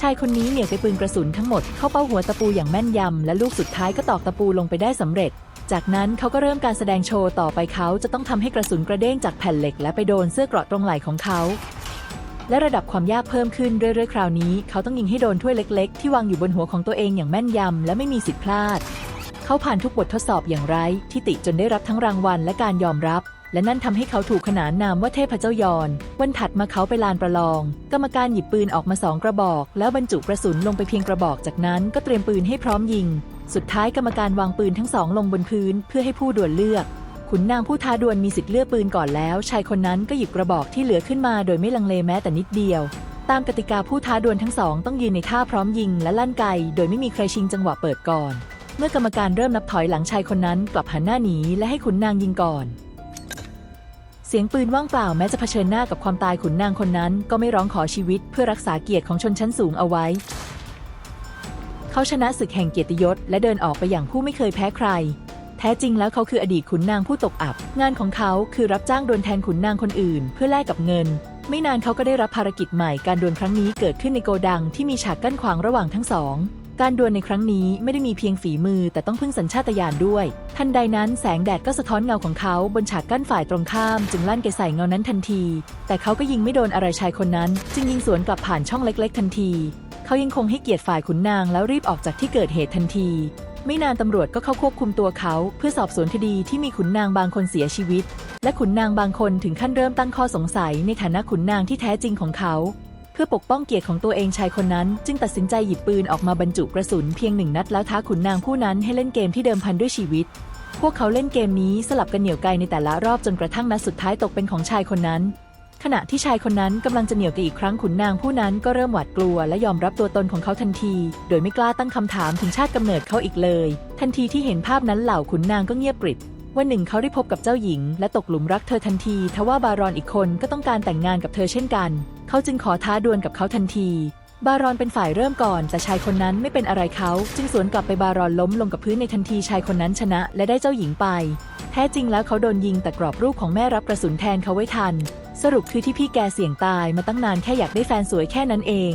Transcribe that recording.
ชายคนนี้เหนี่ยวไกปืนกระสุนทั้งหมดเข้าเป้าหัวตะปูอย่างแม่นยำและลูกสุดท้ายก็ตอกตะปูลงไปได้สำเร็จ จากนั้นเขาก็เริ่มการแสดงโชว์ต่อไปเขาจะต้องทำให้กระสุนกระเด้งจากแผ่นเหล็ก และไปโดนเสื้อเกราะตรงไหล่ของเขาและระดับความยากเพิ่มขึ้นเรื่อยๆ คราวนี้ เขาต้องยิงให้โดนถ้วยเล็ก ๆ ที่วางอยู่บนหัวของตัวเองอย่างแม่นยำ และไม่มีสิทธิ์พลาด เขาผ่านทุกบททดสอบอย่างไร้ที่ติจนได้รับทั้งรางวัลและการยอมรับ และนั่นทำให้เขาถูกขนานนามว่าเทพเจ้ายอน วันถัดมาเขาไปลานประลอง กรรมการหยิบปืนออกมาสองกระบอก แล้วบรรจุกระสุนลงไปเพียงกระบอกจากนั้นก็เตรียมปืนให้พร้อมยิง สุดท้ายกรรมการวางปืนทั้งสองลงบนพื้นเพื่อให้ผู้ดวลเลือก ขุนนางผู้ท้าดวลมีสิทธิ์เลือกปืนก่อนแล้ว ชายคนนั้นก็หยิบกระบอกที่เหลือขึ้นมาโดยไม่ลังเลแม้แต่นิดเดียว ตามกติกาผู้ท้าดวลทั้งสองต้องยืนในท่าพร้อมยิงและลั่นไกโดยไม่มีใครชิงจังหวะเปิดก่อน เมื่อกรรมการเริ่มนับถอยหลังชายคนนั้นกลับหันหน้าหนีและให้ขุนนางยิงก่อน เสียงปืนว่างเปล่าแม้จะเผชิญหน้ากับความตายขุนนางคนนั้น ก็ไม่ร้องขอชีวิตเพื่อรักษาเกียรติของชนชั้นสูงเอาไว้ เขาชนะศึกแห่งเกียรติยศและเดินออกไปอย่างผู้ไม่เคยแพ้ใคร แท้จริงแล้วเขาคืออดีตขุนนางผู้ตกอับ งานของเขาคือรับจ้างดวลแทนขุนนางคนอื่น เพื่อแลกกับเงิน ไม่นานเขาก็ได้รับภารกิจใหม่การดวลครั้งนี้เกิดขึ้นในโกดังที่มีฉากกั้นขวางระหว่างทั้งสอง การดวลในครั้งนี้ไม่ได้มีเพียงฝีมือแต่ต้องพึ่งสัญชาตญาณด้วย ทันใดนั้นแสงแดดก็สะท้อนเงาของเขาบนฉากกั้นฝ่ายตรงข้าม จึงลั่นไกใส่เงานั้นทันที แต่เขาก็ยิงไม่โดนอะไรชายคนนั้น จึงยิงสวนกลับผ่านช่องเล็ก ๆ ทันที เขายังคงให้เกียรติฝ่ายขุนนางแล้วรีบออกจากที่เกิดเหตุทันที ไม่นานตำรวจก็เข้าควบคุมตัวเขา เพื่อสอบสวนคดีที่มีขุนนางบางคนเสียชีวิต และขุนนางบางคนถึงขั้นเริ่มตั้งข้อสงสัยในฐานะขุนนางที่แท้จริงของเขา พื่อปกป้องเกียรติของตัวเองชายคนนั้น จึงตัดสินใจหยิบปืนออกมาบรรจุกระสุนเพียงหนึ่งนัดแล้วท้าขุนนางผู้นั้นให้เล่นเกมที่เดิมพันด้วยชีวิต พวกเขาเล่นเกมนี้สลับกันเหนี่ยวไกในแต่ละรอบจนกระทั่งนัดสุดท้ายตกเป็นของชายคนนั้น ขณะที่ชายคนนั้นกำลังจะเหนี่ยวไกอีกครั้งขุนนางผู้นั้นก็เริ่มหวาดกลัวและยอมรับตัวตนของเขาทันที โดยไม่กล้าตั้งคำถามถึงชาติกำเนิดเขาอีกเลย ทันทีที่เห็นภาพนั้นเหล่าขุนนางก็เงียบกริบวันหนึ่งเขาได้พบกับเจ้าหญิง และตกหลุมรักเธอทันที ทว่าบารอนอีกคนก็ต้องการแต่งงานกับเธอเช่นกัน เขาจึงขอท้าดวลกับเขาทันที บารอนเป็นฝ่ายเริ่มก่อน แต่ชายคนนั้นไม่เป็นอะไรเขา จึงสวนกลับไปบารอนล้มลงกับพื้นในทันทีชายคนนั้นชนะ และได้เจ้าหญิงไป แท้จริงแล้วเขาโดนยิงแต่กรอบรูปของแม่รับกระสุนแทนเขาไว้ทัน สรุปคือที่พี่แกเสี่ยงตายมาตั้งนานแค่อยากได้แฟนสวยแค่นั้นเอง